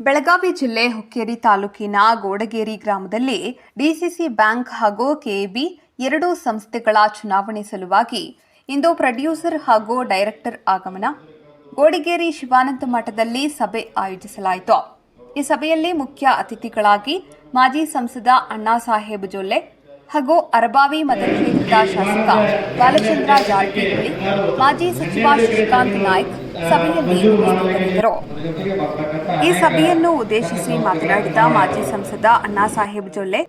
ಬೆಳಗಾವಿ ಜಿಲ್ಲೆ ಹುಕ್ಕೇರಿ ತಾಲೂಕಿನ ಗೋಡಗೇರಿ ಗ್ರಾಮದಲ್ಲಿ ಡಿಸಿಸಿ ಬ್ಯಾಂಕ್ ಹಾಗೂ ಕೆಎಬಿ ಎರಡೂ ಸಂಸ್ಥೆಗಳ ಚುನಾವಣೆ ಸಲುವಾಗಿ ಇಂದು ಪ್ರೊಡ್ಯೂಸರ್ ಹಾಗೂ ಡೈರೆಕ್ಟರ್ ಆಗಮನ. ಗೋಡಿಗೇರಿ ಶಿವಾನಂದ ಮಠದಲ್ಲಿ ಸಭೆ ಆಯೋಜಿಸಲಾಯಿತು. ಈ ಸಭೆಯಲ್ಲಿ ಮುಖ್ಯ ಅತಿಥಿಗಳಾಗಿ ಮಾಜಿ ಸಂಸದ ಅಣ್ಣಾ ಸಾಹೇಬ್ ಜೊಲ್ಲೆ ಹಾಗೂ ಅರಬಾವಿ ಮತಕ್ಷೇತ್ರದ ಶಾಸಕ ಬಾಲಚಂದ್ರ ಜಾರಕಿಹೊಳಿ, ಮಾಜಿ ಸಚಿವ ಶ್ರೀಕಾಂತ್ ನಾಯ್ಕ್ ಸಭೆಯಲ್ಲಿ ಉಪಸ್ಥಿತರಿದ್ದರು. ಈ ಸಭೆಯನ್ನು ಉದ್ದೇಶಿಸಿ ಮಾತನಾಡಿದ ಮಾಜಿ ಸಂಸದ ಅಣ್ಣಾ ಸಾಹೇಬ್ ಜೊಲ್ಲೆ.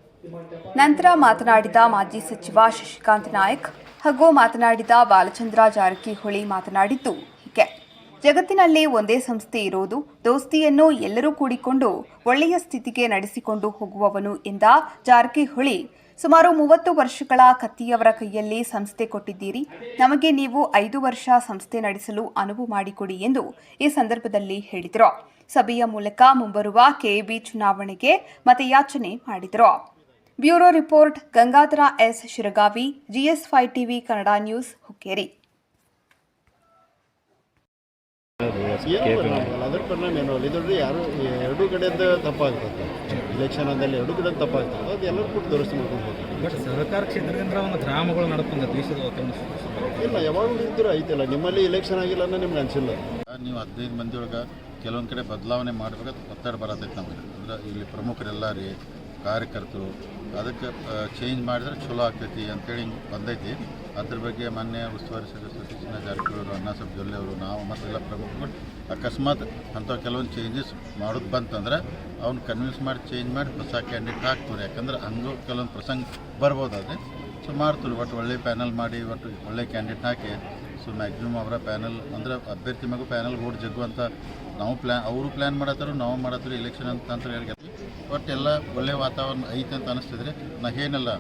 ನಂತರ ಮಾತನಾಡಿದ ಮಾಜಿ ಸಚಿವ ಶಶಿಕಾಂತ್ ನಾಯಕ್ ಹಾಗೂ ಮಾತನಾಡಿದ ಬಾಲಚಂದ್ರ ಜಾರಕಿಹೊಳಿ ಮಾತನಾಡಿದ್ದು ಹೀಗೆ. ಜಗತ್ತಿನಲ್ಲಿ ಒಂದೇ ಸಂಸ್ಥೆ ಇರೋದು ದೋಸ್ತಿಯನ್ನು ಎಲ್ಲರೂ ಕೂಡಿಕೊಂಡು ಒಳ್ಳೆಯ ಸ್ಥಿತಿಗೆ ನಡೆಸಿಕೊಂಡು ಹೋಗುವವನು ಎಂದ ಜಾರಕಿಹೊಳಿ. ಸುಮಾರು ಮೂವತ್ತು ವರ್ಷಗಳ ಕತ್ತಿಯವರ ಕೈಯಲ್ಲಿ ಸಂಸ್ಥೆ ಕೊಟ್ಟಿದ್ದೀರಿ. ನಮಗೆ ನೀವು ಐದು ವರ್ಷ ಸಂಸ್ಥೆ ನಡೆಸಲು ಅನುವು ಮಾಡಿಕೊಡಿ ಎಂದು ಈ ಸಂದರ್ಭದಲ್ಲಿ ಹೇಳಿದರು. ಸಭೆಯ ಮೂಲಕ ಮುಂಬರುವ ಕೆಎಬಿ ಚುನಾವಣೆಗೆ ಮತಯಾಚನೆ ಮಾಡಿದರು. Bureau report Gangadhara S. Shiragavi GS five TV Kannada news Hukkeri. ಅದ್ರ ಪರಿಣಾಮ ಏನು? ಇದ್ರಲ್ಲಿ ಯಾರು ಎರಡೂ ಕಡೆಯಿಂದ ತಪ್ಪಾಗ್ತದೆ. ಇಲೆಕ್ಷನ್ ಅಂದಲ್ಲಿ ಎರಡೂ ಕಡೆ ತಪ್ಪಾಗ್ತದೆ. ಅದು ಎಲ್ಲರೂ ಕೂಡ ದುರಸ್ತಿ ಮಾಡ್ಕೊಂಡು ಹೋಗ್ತಾರೆ. ಬಟ್ ಸಹಕಾರ ಕ್ಷೇತ್ರದಿಂದ ಒಂದು ಗ್ರಾಮಗಳು ನಡ್ಕೊಂಡು ದೇಶದ ಇಲ್ಲ ಯಾವಾಗಲೂ ಇದ್ದರೂ ಐತಿಲ್ಲ. ನಿಮ್ಮಲ್ಲಿ ಇಲೆಕ್ಷನ್ ಆಗಿಲ್ಲ ಅನ್ನೋ ನಿಮ್ಗೆ ಅನಿಸಿಲ್ಲ. ನೀವು ಹದಿನೈದು ಮಂದಿ ಒಳಗೆ ಕೆಲವೊಂದು ಕಡೆ ಬದಲಾವಣೆ ಮಾಡ್ಬೇಕು ಒತ್ತಡ ಬರತೈತೆ ನಮಗೆ. ಅಂದ್ರೆ ಇಲ್ಲಿ ಪ್ರಮುಖರೆಲ್ಲ ರೀ ಕಾರ್ಯಕರ್ತರು ಅದಕ್ಕೆ ಚೇಂಜ್ ಮಾಡಿದ್ರೆ ಚಲೋ ಆಗ್ತೈತಿ ಅಂತೇಳಿ ಹಿಂಗೆ ಬಂದೈತಿ. ಅದ್ರ ಬಗ್ಗೆ ಮೊನ್ನೆ ಉಸ್ತುವಾರಿ ಸದಸ್ಯರು ಸಚಿನ ಜಾರಕಿಹೊಳಿ ಅಣ್ಣ ಸಾಹೇಬ್ ಜೊಲ್ಲೆ ಅವರು, ನಾವು ಮತ್ತೆಲ್ಲ ಪ್ರಮುಖರು ಅಕಸ್ಮಾತ್ ಅಂಥ ಕೆಲವೊಂದು ಚೇಂಜಸ್ ಮಾಡೋದು ಬಂತಂದ್ರೆ ಅವ್ನು ಕನ್ವಿನ್ಸ್ ಮಾಡಿ ಚೇಂಜ್ ಮಾಡಿ ಹೊಸ ಕ್ಯಾಂಡಿಡೇಟ್ ಹಾಕ್ತಾರೆ. ಯಾಕಂದ್ರೆ ಹಂಗೂ ಕೆಲವೊಂದು ಪ್ರಸಂಗ ಬರ್ಬೋದಾದ್ರೆ ಸೊ ಮಾಡ್ತಾರೆ ಒಟ್ಟು ಒಳ್ಳೆ ಪ್ಯಾನಲ್ ಮಾಡಿ, ಒಟ್ಟು ಒಳ್ಳೆ ಕ್ಯಾಂಡಿಡೇಟ್ ಹಾಕಿ, ಸೊ ಮ್ಯಾಕ್ಸಿಮಮ್ ಅವರ ಪ್ಯಾನಲ್ ಅಂದ್ರೆ ಅಭ್ಯರ್ಥಿ ಮಗು ಪ್ಯಾನಲ್ ಓಟ್ ಜಗ್ಗುವಂಥ ನಾವು ಪ್ಲ್ಯಾನ್ ಅವರು ಪ್ಲ್ಯಾನ್ ಮಾಡತ್ತಾರೋ, ನಾವು ಮಾಡತ್ತಾರೋ ಇಲೆಕ್ಷನ್ ಅಂತ ಅಂತ ಒಟ್ಟು ಎಲ್ಲ ಒಳ್ಳೆ ವಾತಾವರಣ ಐತೆ ಅಂತ ಅನಿಸ್ತಿದ್ರೆ ನಾ ಏನಲ್ಲ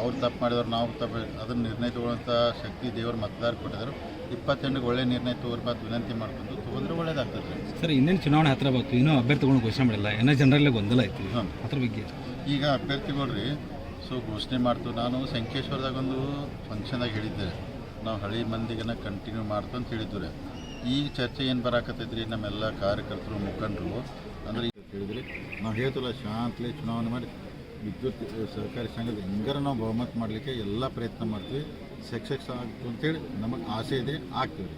ಅವ್ರು ತಪ್ಪು ಮಾಡಿದವ್ರು ನಾವು ತಪ್ಪು ಅದನ್ನು ನಿರ್ಣಯ ತಗೊಳ್ಳೋಂಥ ಶಕ್ತಿ ದೇವರು ಮತದಾರ ಕೊಟ್ಟಿದ್ರು. ಇಪ್ಪತ್ತೆಂಟಿಗೆ ಒಳ್ಳೆ ನಿರ್ಣಯ ಮತ್ತು ವಿನಂತಿ ಮಾಡ್ಕೊಂಡು ತೊಗೊಂಡ್ರೆ ಒಳ್ಳೇದಾಗ್ತದೆ. ಸರ್ ಇನ್ನೇನು ಚುನಾವಣೆ ಹತ್ರ ಬಂತು ಇನ್ನೂ ಅಭ್ಯರ್ಥಿಗಳನ್ನ ಘೋಷಣೆ ಮಾಡಿಲ್ಲ ಏನೋ ಜನರಲ್ಲೇ ಗೊಂದಲ ಐತಿ. ಹಾಂ. ಅದ್ರ ಬಗ್ಗೆ? ಈಗ ಅಭ್ಯರ್ಥಿಗಳು ರೀ ಸೊ ಘೋಷಣೆ ಮಾಡ್ತು ನಾನು ಸಂಕೇಶ್ವರದಾಗ ಒಂದು ಫಂಕ್ಷನ್ದಾಗ ಹೇಳಿದ್ದೆ. ನಾವು ಹಳಿ ಮಂದಿಗೆನ ಕಂಟಿನ್ಯೂ ಮಾಡ್ತು ಅಂತ ಹೇಳಿದ್ದು ರೀ ಈ ಚರ್ಚೆ ಏನು ಬರಾಕತ್ತೈತ್ರಿ ನಮ್ಮೆಲ್ಲ ಕಾರ್ಯಕರ್ತರು ಮುಖಂಡರು ಅಂದರೆ ಹೇಳಿದ್ರಿ ನಾವು ಹೇಳ್ತಲ್ಲ, ಶಾಂತಲಿ ಚುನಾವಣೆ ಮಾಡಿ ವಿದ್ಯುತ್ ಸಹಕಾರಿ ಸಂಘದ ಹೆಂಗಾರ ನಾವು ಬಹುಮತ ಮಾಡಲಿಕ್ಕೆ ಎಲ್ಲ ಪ್ರಯತ್ನ ಮಾಡ್ತೀವಿ. ಸಕ್ಸಸ್ ಆಗ್ತು ಅಂತೇಳಿ ನಮಗೆ ಆಸೆ ಇದೆ ಆಗ್ತೀವಿ